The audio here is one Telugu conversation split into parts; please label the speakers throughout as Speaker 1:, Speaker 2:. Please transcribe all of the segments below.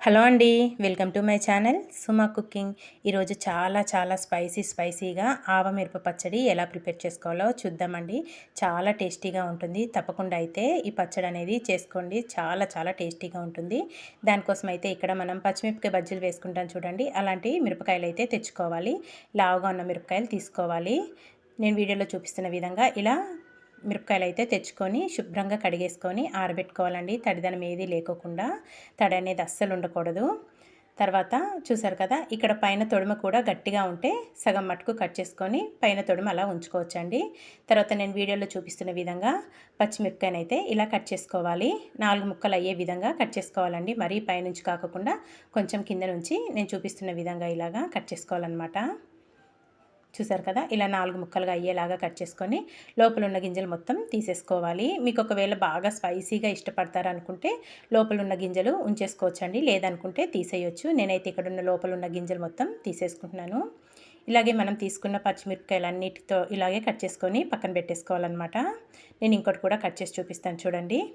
Speaker 1: హలో అండి welcome to my channel Suma cooking. ఈరోజు చాలా చాలా స్పైసీ స్పైసీగా ఆవ మిరప పచ్చడి ఎలా ప్రిపేర్ చేసుకోవాలో చూద్దామండి. చాలా టేస్టీగా ఉంటుంది. తప్పకుండా అయితే ఈ పచ్చడి అనేది చేసుకోండి. చాలా చాలా టేస్టీగా ఉంటుంది. దానికోసం అయితే ఇక్కడ మనం పచ్చిమిరపకాయ బజ్జీలు వేసుకుంటాం చూడండి. అలాంటి మిరపకాయలు అయితే తెచ్చుకోవాలి. లావుగా ఉన్న మిరపకాయలు తీసుకోవాలి. నేను వీడియోలో చూపిస్తున్న విధంగా ఇలా మిరపకాయలు అయితే తెచ్చుకొని శుభ్రంగా కడిగేసుకొని ఆరబెట్టుకోవాలండి. తడిదనం ఏది లేకోకుండా తడి అనేది అస్సలు ఉండకూడదు. తర్వాత చూసారు కదా ఇక్కడ పైన తొడుమ కూడా గట్టిగా ఉంటే సగం మట్టుకు కట్ చేసుకొని పైన తొడుమ అలా ఉంచుకోవచ్చండి. తర్వాత నేను వీడియోలో చూపిస్తున్న విధంగా పచ్చిమిరపకాయనైతే ఇలా కట్ చేసుకోవాలి. నాలుగు ముక్కలు అయ్యే విధంగా కట్ చేసుకోవాలండి. మరీ పైనుంచి కాకుండా కొంచెం కింద నుంచి నేను చూపిస్తున్న విధంగా ఇలాగా కట్ చేసుకోవాలన్నమాట. చూసారు కదా? ఇలా నాలుగు ముక్కలుగా అయ్యేలాగా కట్ చేసుకొని లోపల ఉన్న గింజలు మొత్తం తీసేసుకోవాలి. మీకు ఒకవేళ బాగా స్పైసీగా ఇష్టపడతారు అనుకుంటే లోపల ఉన్న గింజలు ఉంచేసుకోవచ్చండి. లేదనుకుంటే తీసేయొచ్చు. నేనైతే ఇక్కడ ఉన్న లోపల ఉన్న గింజలు మొత్తం తీసేసుకుంటున్నాను. ఇలాగే మనం తీసుకున్న పచ్చిమిరపకాయలన్నిటితో ఇలాగే కట్ చేసుకొని పక్కన పెట్టేసుకోవాలన్నమాట. నేను ఇంకోటి కూడా కట్ చేసి చూపిస్తాను చూడండి.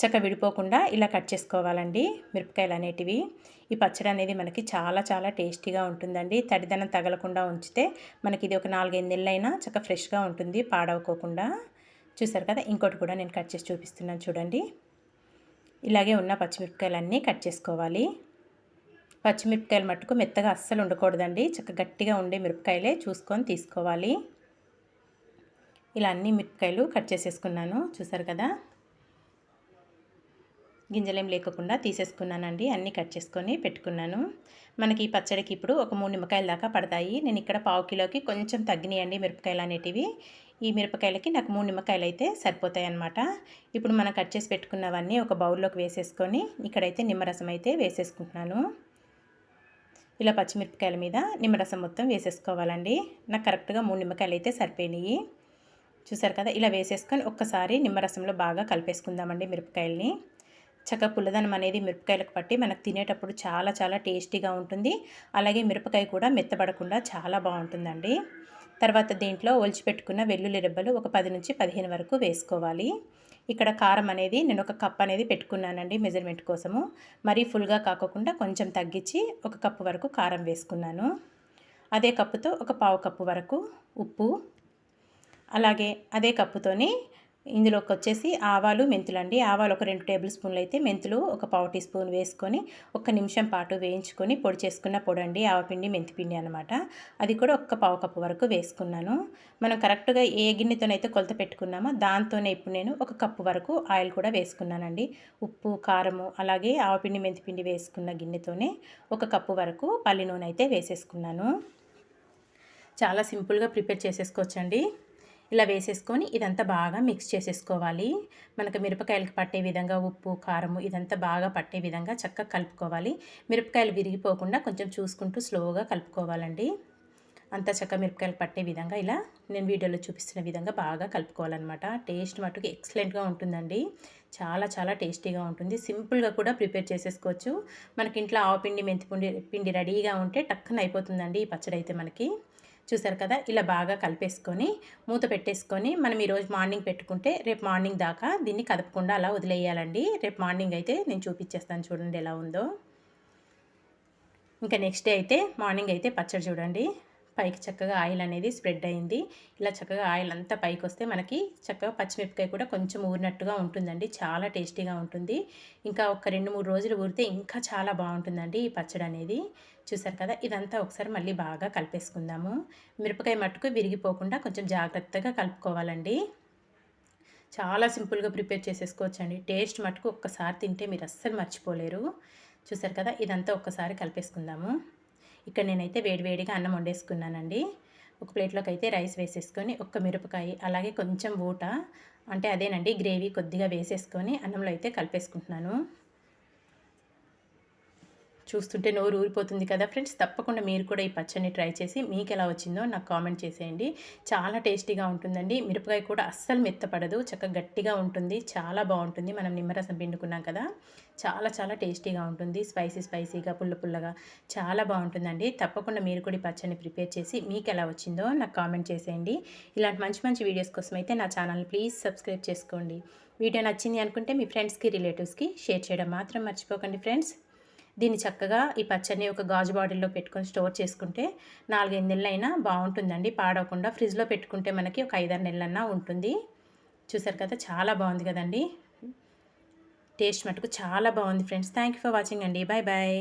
Speaker 1: చక్క విడిపోకుండా ఇలా కట్ చేసుకోవాలండి మిరపకాయలు అనేటివి. ఈ పచ్చడి అనేది మనకి చాలా చాలా టేస్టీగా ఉంటుందండి. తడిదనం తగలకుండా ఉంచితే మనకి ఇది ఒక నాలుగైదు నెలలైనా చక్క ఫ్రెష్గా ఉంటుంది పాడవకోకుండా. చూసారు కదా ఇంకోటి కూడా నేను కట్ చేసి చూపిస్తున్నాను చూడండి. ఇలాగే ఉన్న పచ్చిమిరపకాయలన్నీ కట్ చేసుకోవాలి. పచ్చిమిరపకాయలు మట్టుకు మెత్తగా అస్సలు ఉండకూడదండి. చక్క గట్టిగా ఉండే మిరపకాయలే చూసుకొని తీసుకోవాలి. ఇలా అన్ని మిరపకాయలు కట్ చేసేసుకున్నాను. చూసారు కదా గింజలేం లేకుండా తీసేసుకున్నానండి. అన్నీ కట్ చేసుకొని పెట్టుకున్నాను. మనకి ఈ పచ్చడికి ఇప్పుడు ఒక మూడు నిమ్మకాయల దాకా పడతాయి. నేను ఇక్కడ పావు కిలోకి కొంచెం తగ్గినాయండి మిరపకాయలు అనేటివి. ఈ మిరపకాయలకి నాకు మూడు నిమ్మకాయలు అయితే సరిపోతాయి అన్నమాట ఇప్పుడు మనం కట్ చేసి పెట్టుకున్నవన్నీ ఒక బౌల్లోకి వేసేసుకొని ఇక్కడైతే నిమ్మరసం అయితే వేసేసుకుంటున్నాను. ఇలా పచ్చిమిరపకాయల మీద నిమ్మరసం మొత్తం వేసేసుకోవాలండి. నాకు కరెక్ట్గా మూడు నిమ్మకాయలు అయితే సరిపోయినాయి. చూసారు కదా? ఇలా వేసేసుకొని ఒక్కసారి నిమ్మరసంలో బాగా కలిపేసుకుందామండి మిరపకాయలని. చక్కగా పుల్లదనం అనేది మిరపకాయలకు పట్టి మనకు తినేటప్పుడు చాలా చాలా టేస్టీగా ఉంటుంది. అలాగే మిరపకాయ కూడా మెత్తబడకుండా చాలా బాగుంటుందండి. తర్వాత దీంట్లో ఒలిచిపెట్టుకున్న వెల్లుల్లి రెబ్బలు ఒక పది నుంచి పదిహేను వరకు వేసుకోవాలి. ఇక్కడ కారం అనేది నేను ఒక కప్ అనేది పెట్టుకున్నానండి మెజర్మెంట్ కోసము. మరీ ఫుల్గా కాకుండా కొంచెం తగ్గించి ఒక కప్పు వరకు కారం వేసుకున్నాను. అదే కప్పుతో ఒక పావు కప్పు వరకు ఉప్పు. అలాగే అదే కప్పుతోని ఇందులోకి వచ్చేసి ఆవాలు మెంతులు అండి ఆవాలు ఒక రెండు టేబుల్ స్పూన్లు అయితే మెంతులు ఒక పావు టీ స్పూన్ వేసుకొని ఒక నిమిషం పాటు వేయించుకొని పొడి చేసుకున్న పొడండి. ఆవపిండి మెంతిపిండి అనమాట అది కూడా ఒక్క పావు కప్పు వరకు వేసుకున్నాను. మనం కరెక్ట్గా ఏ గిన్నెతోనైతే కొలత పెట్టుకున్నామో దాంతోనే ఇప్పుడు నేను ఒక కప్పు వరకు ఆయిల్ కూడా వేసుకున్నానండి. ఉప్పు కారము అలాగే ఆవపిండి మెంతిపిండి వేసుకున్న గిన్నెతోనే ఒక కప్పు వరకు పల్లి నూనె అయితే వేసేసుకున్నాను. చాలా సింపుల్గా ప్రిపేర్ చేసేసుకోవచ్చండి. ఇలా వేసేసుకొని ఇదంతా బాగా మిక్స్ చేసేసుకోవాలి. మనకు మిరపకాయలకు పట్టే విధంగా ఉప్పు కారము ఇదంతా బాగా పట్టే విధంగా చక్కగా కలుపుకోవాలి. మిరపకాయలు విరిగిపోకుండా కొంచెం చూసుకుంటూ స్లోగా కలుపుకోవాలండి. అంతా చక్క మిరపకాయలు పట్టే విధంగా ఇలా నేను వీడియోలో చూపిస్తున్న విధంగా బాగా కలుపుకోవాలన్నమాట. టేస్ట్ మటుకు ఎక్సలెంట్గా ఉంటుందండి. చాలా చాలా టేస్టీగా ఉంటుంది. సింపుల్గా కూడా ప్రిపేర్ చేసేసుకోవచ్చు. మనకి ఇంట్లో ఆవపిండి మెంతిపిండి పిండి రెడీగా ఉంటే టక్కన అయిపోతుందండి ఈ పచ్చడి అయితే మనకి. చూసారు కదా? ఇలా బాగా కలిపేసుకొని మూత పెట్టేసుకొని మనం ఈరోజు మార్నింగ్ పెట్టుకుంటే రేపు మార్నింగ్ దాకా దీన్ని కదపకుండా అలా వదిలేయాలండి. రేపు మార్నింగ్ అయితే నేను చూపించేస్తాను చూడండి ఎలా ఉందో. ఇంకా నెక్స్ట్ డే అయితే మార్నింగ్ అయితే పచ్చడి చూడండి. పైకి చక్కగా ఆయిల్ అనేది స్ప్రెడ్ అయింది. ఇలా చక్కగా ఆయిల్ అంతా పైకి వస్తే మనకి చక్కగా పచ్చిమిరపకాయ కూడా కొంచెం ఊరినట్టుగా ఉంటుందండి. చాలా టేస్టీగా ఉంటుంది. ఇంకా ఒక రెండు మూడు రోజులు ఊరితే ఇంకా చాలా బాగుంటుందండి ఈ పచ్చడి అనేది. చూసారు కదా? ఇదంతా ఒకసారి మళ్ళీ బాగా కలిపేసుకుందాము. మిరపకాయ మట్టుకు విరిగిపోకుండా కొంచెం జాగ్రత్తగా కలుపుకోవాలండి. చాలా సింపుల్గా ప్రిపేర్ చేసేసుకోవచ్చండి. టేస్ట్ మట్టుకు ఒక్కసారి తింటే మీరు అస్సలు మర్చిపోలేరు. చూసారు కదా? ఇదంతా ఒక్కసారి కలిపేసుకుందాము. ఇక్కడ నేనైతే వేడివేడిగా అన్నం వండేసుకున్నానండి. ఒక ప్లేట్లోకి అయితే రైస్ వేసేసుకొని ఒక్క మిరపకాయ అలాగే కొంచెం ఊట అంటే అదేనండి గ్రేవీ కొద్దిగా వేసేసుకొని అన్నంలో అయితే కలిపేసుకుంటున్నాను. చూస్తుంటే నోరు ఊరిపోతుంది కదా ఫ్రెండ్స్. తప్పకుండా మీరు కూడా ఈ పచ్చడిని ట్రై చేసి మీకు ఎలా వచ్చిందో నాకు కామెంట్ చేసేయండి. చాలా టేస్టీగా ఉంటుందండి. మిరపకాయ కూడా అస్సలు మెత్తపడదు. చక్కగా గట్టిగా ఉంటుంది. చాలా బాగుంటుంది. మనం నిమ్మరసం పిండుకున్నాం కదా. చాలా చాలా టేస్టీగా ఉంటుంది. స్పైసీ స్పైసీగా పుల్ల పుల్లగా చాలా బాగుంటుందండి. తప్పకుండా మీరు కూడా ఈ పచ్చడిని ప్రిపేర్ చేసి మీకు ఎలా వచ్చిందో నాకు కామెంట్ చేసేయండి. ఇలాంటి మంచి మంచి వీడియోస్ కోసం అయితే నా ఛానల్ని ప్లీజ్ సబ్స్క్రైబ్ చేసుకోండి. వీడియో నచ్చింది అనుకుంటే మీ ఫ్రెండ్స్కి రిలేటివ్స్కి షేర్ చేయడం మాత్రం మర్చిపోకండి ఫ్రెండ్స్. దీన్ని చక్కగా ఈ పచ్చడిని ఒక గాజు బాటిల్లో పెట్టుకొని స్టోర్ చేసుకుంటే నాలుగైదు నెలలైనా బాగుంటుందండి. పాడవకుండా ఫ్రిడ్జ్లో పెట్టుకుంటే మనకి ఒక ఐదారు నెలలన్నా ఉంటుంది. చూసారు కదా చాలా బాగుంది కదండి. టేస్ట్ మటుకు చాలా బాగుంది friends. Thank you for watching అండి. Bye bye.